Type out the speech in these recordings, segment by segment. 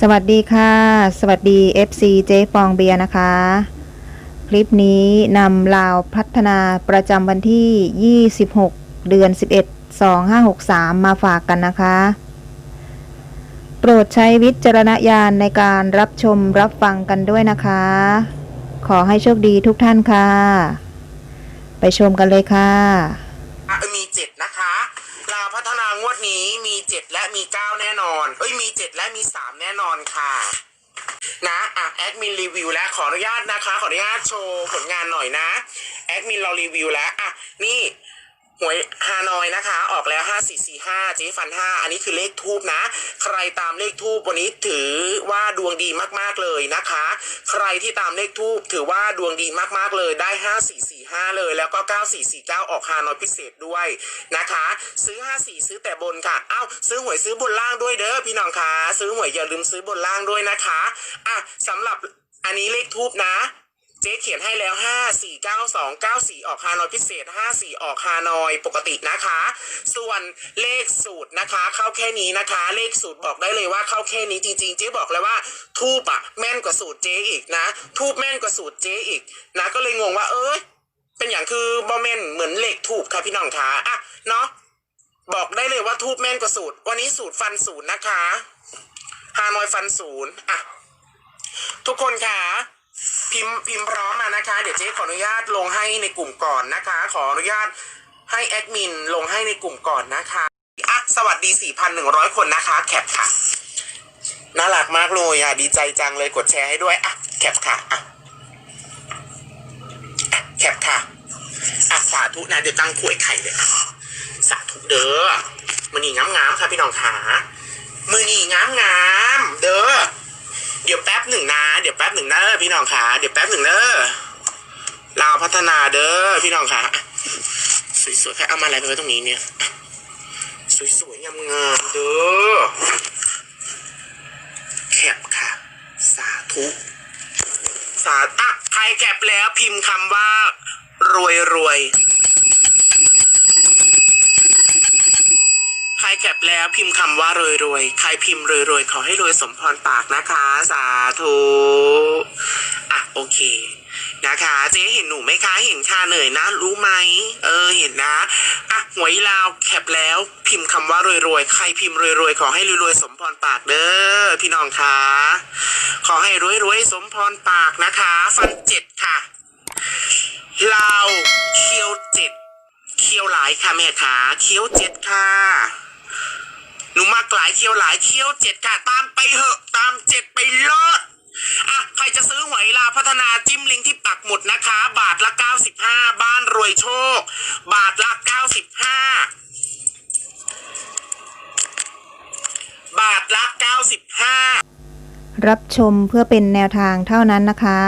สวัสดีค่ะ สวัสดี FC เจ๊ฟองเบียร์นะคะ คลิปนี้นำลาวพัฒนาประจำวันที่ 26 เดือน 11 2563 มาฝากกันนะคะ โปรดใช้วิจารณญาณในการรับชมรับฟังกันด้วยนะคะ ขอให้โชคดีทุกท่านค่ะ ไปชมกันเลยค่ะ อะมีเจ็ดนะคะลาวพั ฒนางวดนี้มีเจ็ดและมีเก้าแน่นอนเอ้ยมีเจ็ดและมีสามแน่นอนค่ะนะอะแอดมินรีวิวแล้วขออนุญาตนะคะ ขออนุญาตโชว์ผลงานหน่อยนะแอดมินเรารีวิวแล้วอะนี่หวยฮานอยนะคะ ออกแล้ว 5445เจ๊ฟัน 5 อันนี้คือเลขทูบนะ ใครตามเลขทูบวันนี้ถือว่า วงดีมากๆเลยนะคะ ใครที่ตามเลขทูบถือว่าดวงดีมากๆเลยได้ 5445 เลย แล้วก็ 9449 ออกฮานอยพิเศษด้วยนะคะ ซื้อ 54 ซื้อแต่บนค่ะเอ้าซื้อหวยซื้อบนล่างด้วยเด้อพี่น้องคะซื้อหวยอย่าลืมซื้อบนล่างด้วยนะคะอะสำหรับอันนี้เลขทูบนะ เจ๊เขียนให้แล้ว5 4 9 2 9 4ออกฮานอยพิเศษ5 4ออกฮานอยปกตินะคะ ส่วนเลขสูตรนะคะ เข้าแค่นี้นะคะ เลขสูตรบอกได้เลยว่าเข้าแค่นี้จริงๆ เจ๊บอกเลยว่าทูบอะแม่นกว่าสูตรเจ๊อีกนะ ทูบแม่นกว่าสูตรเจ๊อีกนะก็เลยงงว่าเอ้ยเป็นอย่างคือบอแม่นเหมือนเลขถูกค่ะพี่น้องคะอะเนาะบอกได้เลยว่าทูบแม่นกว่าสูตร วันนี้สูตรฟันศูนย์นะคะฮานอยฟันศูนย์อะทุกคนค่ะ พิมพ์พิมพ์พร้อมมานะคะ เดี๋ยวเจ๊ขออนุญาตลงให้ในกลุ่มก่อนนะคะ ขออนุญาตให้แอดมินลงให้ในกลุ่มก่อนนะคะอะสวัสดี 4,100 คนนะคะ แคปค่ะ น่ารักมากเลยอะดีใจจังเลยกดแชร์ให้ด้วยอะแคปค่ะอะแคปค่ะอะสาธุนะเดี๋ยวตั้งถ้วยไข่เลยอะสาธุเด้อมือนีงามๆค่ะพี่น้องขามือนีงามๆเด้อ เดี๋ยวแป๊บหนึ่งนะ เดี๋ยวแป๊บหนึ่งเด้อพี่น้องขาเดี๋ยวแป๊บหนึ่งเด้อลาพัฒนาเด้อพี่น้องขาสวยๆแค่เอามาอะไรไปไว้ตรงนี้เนี่ย สวยๆงามๆเด้อแคปค่ะ สาธุสาธุใครแคปแล้วพิมพ์คำว่ารวยรวย ใครแคปแล้วพิมพ์คำว่ารวยรวยๆใครพิมพ์รวยรวยๆ ขอให้รวยสมพรปากนะคะ สาธุอะโอเคนะคะเจ๊เห็นหนูไหมคะเห็นค่ะเหนื่อยนะ รู้ไหมเออเห็นนะอะหวยลาวแคปแล้ว พิมพ์คำว่ารวยรวยๆใครพิมพ์รวยรวยๆขอให้รวยรวยๆสมพรปากเด้อพี่น้องคะขอให้รวยรวยๆสมพรปากนะคะ ฟันเจ็ดค่ะลาวเคียวเจ็ดเคียวหลายค่ะแม่ขาเคียวเจ็ดค่ะ หนูมากหลายเคียวหลายเคียวเจ็ดค่ะ ตามไปเหอะ ตามเจ็ดไปเลิศอะ ใครจะซื้อหวยลาพัฒนาจิ้มลิงที่ปักหมุดนะคะ บาทละ 95 บ้านรวยโชค บาทละ 95 บาทละ 95 รับชมเพื่อเป็นแนวทางเท่านั้นนะคะ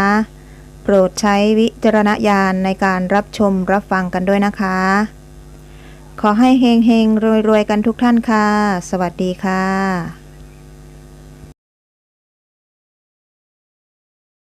โปรดใช้วิจารณญาณในการรับชมรับฟังกันด้วยนะคะ ขอให้เฮงเฮงรวยรวยกันทุกท่านค่ะ สวัสดีค่ะ